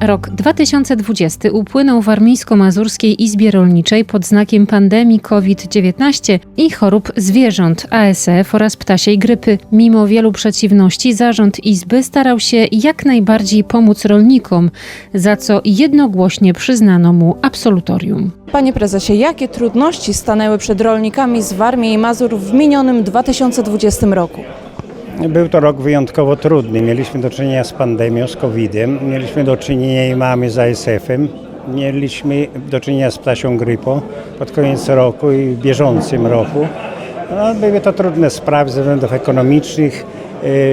Rok 2020 upłynął w Warmińsko-Mazurskiej Izbie Rolniczej pod znakiem pandemii COVID-19 i chorób zwierząt ASF oraz ptasiej grypy. Mimo wielu przeciwności zarząd Izby starał się jak najbardziej pomóc rolnikom, za co jednogłośnie przyznano mu absolutorium. Panie prezesie, jakie trudności stanęły przed rolnikami z Warmii i Mazur w minionym 2020 roku? Był to rok wyjątkowo trudny. Mieliśmy do czynienia z pandemią, z COVID-em, mieliśmy do czynienia i mamy z ASF-em, mieliśmy do czynienia z ptasią grypą pod koniec roku i w bieżącym roku. No, były to trudne sprawy ze względów ekonomicznych,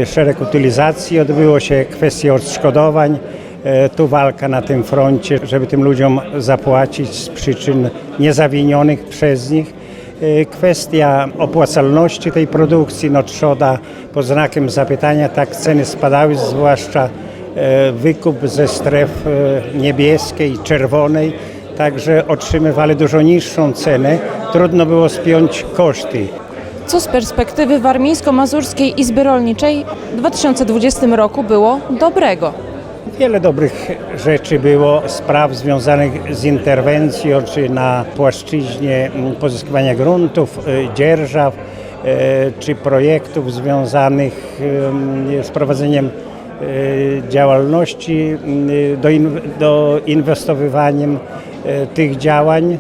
e, szereg utylizacji, odbyło się kwestie odszkodowań. E, Tu walka na tym froncie, żeby tym ludziom zapłacić z przyczyn niezawinionych przez nich. E, Kwestia opłacalności tej produkcji, no trzoda pod znakiem zapytania, tak ceny spadały, zwłaszcza e, wykup ze stref e, niebieskiej, czerwonej, także otrzymywali dużo niższą cenę. Trudno było spiąć koszty. Co z perspektywy Warmińsko-Mazurskiej Izby Rolniczej w 2020 roku było dobrego? Wiele dobrych rzeczy było, spraw związanych z interwencją, czy na płaszczyźnie mm, pozyskiwania gruntów, y, dzierżaw, y, czy projektów związanych y, z prowadzeniem działalności, do, in, do inwestowywaniem tych działań.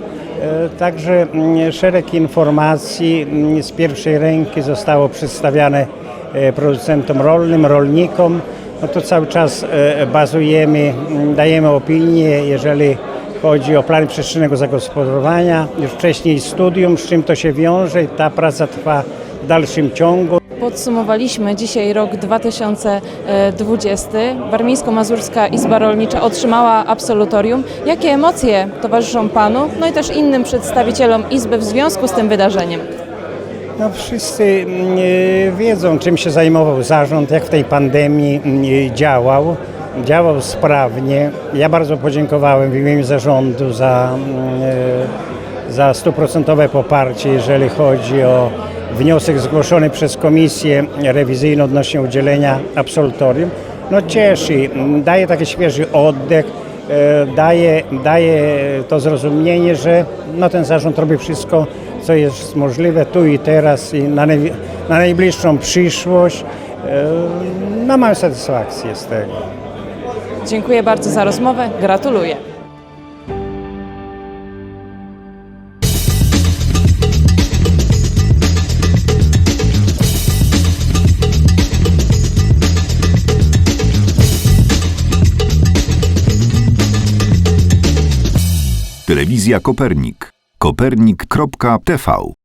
Także mm, szereg informacji mm, z pierwszej ręki zostało przedstawiane producentom rolnym, rolnikom. No to cały czas e, bazujemy, m, dajemy opinie, jeżeli chodzi o plany przestrzennego zagospodarowania. Już wcześniej studium, z czym to się wiąże. Ta praca trwa w dalszym ciągu. Podsumowaliśmy dzisiaj rok 2020. Warmińsko-Mazurska Izba Rolnicza otrzymała absolutorium. Jakie emocje towarzyszą Panu, no i też innym przedstawicielom Izby w związku z tym wydarzeniem? No wszyscy mm, e, wiedzą, czym się zajmował zarząd, jak w tej pandemii mm, działał. Działał sprawnie. Ja bardzo podziękowałem w imieniu zarządu za, mm, e, za stuprocentowe poparcie, jeżeli chodzi o wniosek zgłoszony przez komisję rewizyjną odnośnie udzielenia absolutorium. No cieszy, daje taki świeży oddech, e, daje, daje to zrozumienie, że no, ten zarząd robi wszystko, co jest możliwe tu i teraz i na, naj, na najbliższą przyszłość. E, No mam satysfakcję z tego. Dziękuję bardzo za rozmowę. Gratuluję. Telewizja Kopernik. Kopernik.tv